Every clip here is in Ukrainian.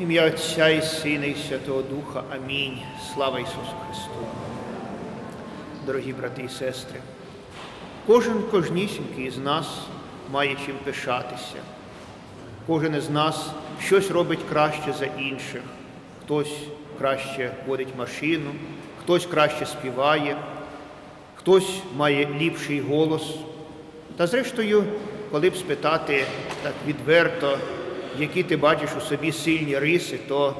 ім'я Отця і Сина, і Святого Духа. Амінь. Слава Ісусу Христу. Дорогі брати і сестри, кожен кожнісінький з нас має чим пишатися. Кожен із нас щось робить краще за інших. Хтось краще водить машину, хтось краще співає, хтось має ліпший голос. Та зрештою, коли б спитати так відверто, які ти бачиш у собі сильні риси, то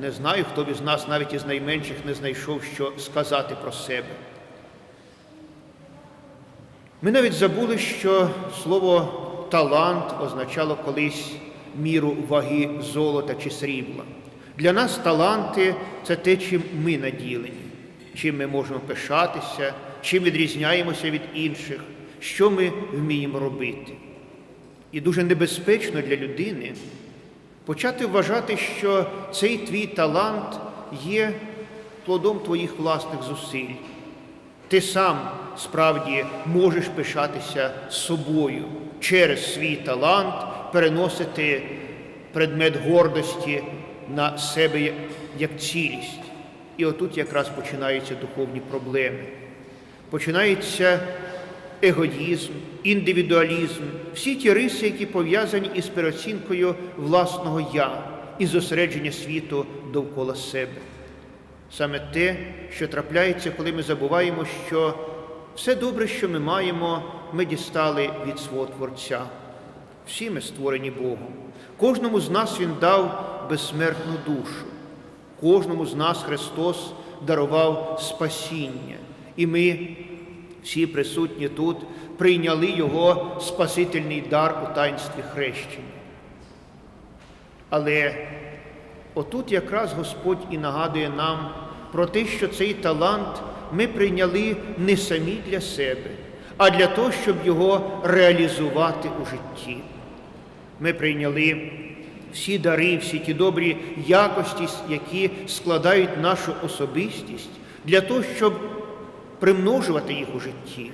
не знаю, хто б із нас навіть із найменших не знайшов, що сказати про себе. Ми навіть забули, що слово талант означало колись міру ваги золота чи срібла. Для нас таланти це те, чим ми наділені, чим ми можемо пишатися, чим відрізняємося від інших, що ми вміємо робити. І дуже небезпечно для людини почати вважати, що цей твій талант є плодом твоїх власних зусиль. Ти сам справді можеш пишатися собою через свій талант, переносити предмет гордості на себе як цілість. І отут якраз починаються духовні проблеми. Починається егоїзм, індивідуалізм, всі ті риси, які пов'язані із переоцінкою власного я і зосередження світу довкола себе. Саме те, що трапляється, коли ми забуваємо, що все добре, що ми маємо, ми дістали від свого Творця. Всі ми створені Богом. Кожному з нас Він дав безсмертну душу. Кожному з нас Христос дарував спасіння. І ми, всі присутні тут, прийняли Його Спасительний дар у таїнстві хрещення. Але отут якраз Господь і нагадує нам про те, що цей талант ми прийняли не самі для себе, а для того, щоб його реалізувати у житті. Ми прийняли всі дари, всі ті добрі якості, які складають нашу особистість, для того, щоб примножувати їх у житті,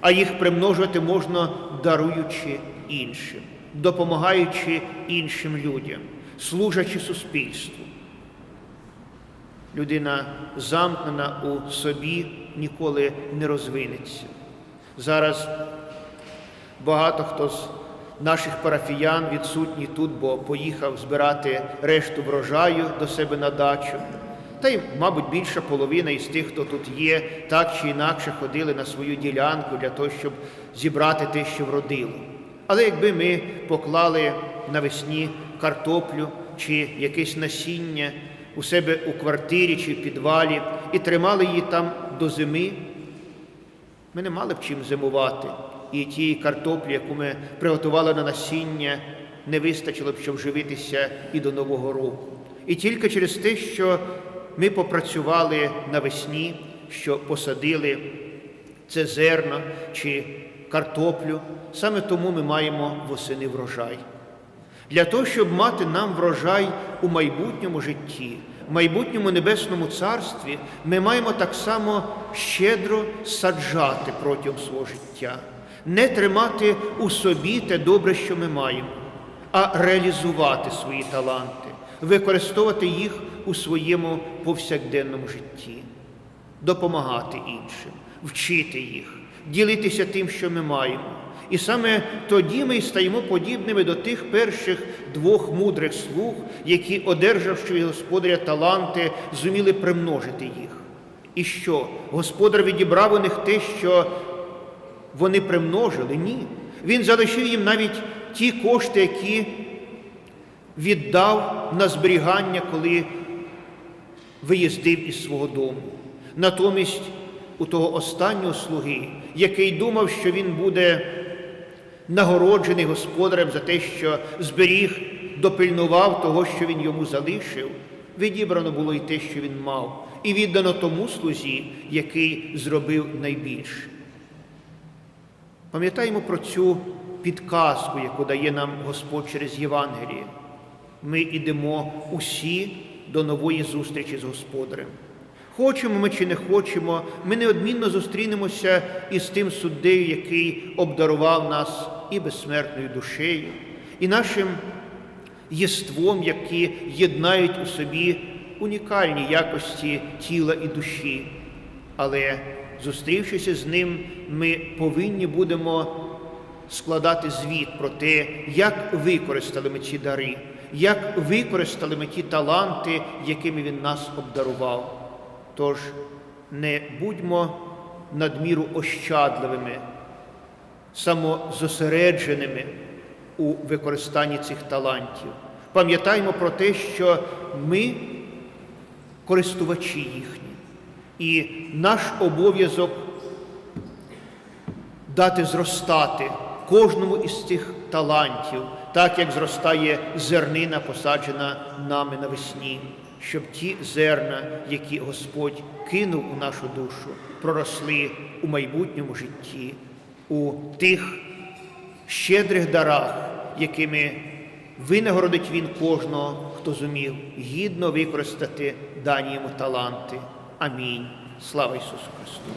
а їх примножувати можна даруючи іншим, допомагаючи іншим людям, служачи суспільству. Людина замкнена у собі ніколи не розвинеться. Зараз багато хто з наших парафіян відсутній тут, бо поїхав збирати решту врожаю до себе на дачу. Та й, мабуть, більша половина із тих, хто тут є, так чи інакше ходили на свою ділянку для того, щоб зібрати те, що вродило. Але якби ми поклали навесні картоплю чи якесь насіння у себе у квартирі чи в підвалі і тримали її там до зими, ми не мали б чим зимувати. І тієї картоплі, яку ми приготували на насіння, не вистачило б, щоб живитися і до Нового року. І тільки через те, що ми попрацювали навесні, що посадили це зерно чи картоплю, саме тому ми маємо восени врожай. Для того, щоб мати нам врожай у майбутньому житті, в майбутньому небесному царстві, ми маємо так само щедро саджати протягом свого життя, не тримати у собі те добре, що ми маємо, а реалізувати свої таланти, використовувати їх у своєму повсякденному житті, допомагати іншим, вчити їх, ділитися тим, що ми маємо. І саме тоді ми стаємо подібними до тих перших двох мудрих слуг, які, одержавши господаря таланти, зуміли примножити їх. І що? Господар відібрав у них те, що вони примножили? Ні. Він залишив їм навіть ті кошти, які віддав на зберігання, коли виїздив із свого дому. Натомість у того останнього слуги, який думав, що він буде нагороджений господарем за те, що зберіг, допильнував того, що він йому залишив, відібрано було й те, що він мав, і віддано тому слузі, який зробив найбільше. Пам'ятаємо про цю підказку, яку дає нам Господь через Євангеліє. Ми йдемо усі до нової зустрічі з Господарем. Хочемо ми чи не хочемо, ми неодмінно зустрінемося із тим суддею, який обдарував нас і безсмертною душею, і нашим єством, які єднають у собі унікальні якості тіла і душі. Але зустрівшися з ним, ми повинні будемо складати звіт про те, як використали ми ці дари, як використали ми ті таланти, якими він нас обдарував. Тож не будьмо надміру ощадливими, самозосередженими у використанні цих талантів. Пам'ятаймо про те, що ми користувачі їхні, і наш обов'язок дати зростати кожному із цих талантів, так як зростає зернина, посаджена нами навесні, щоб ті зерна, які Господь кинув у нашу душу, проросли у майбутньому житті, у тих щедрих дарах, якими винагородить Він кожного, хто зумів гідно використати дані йому таланти. Амінь. Слава Ісусу Христу!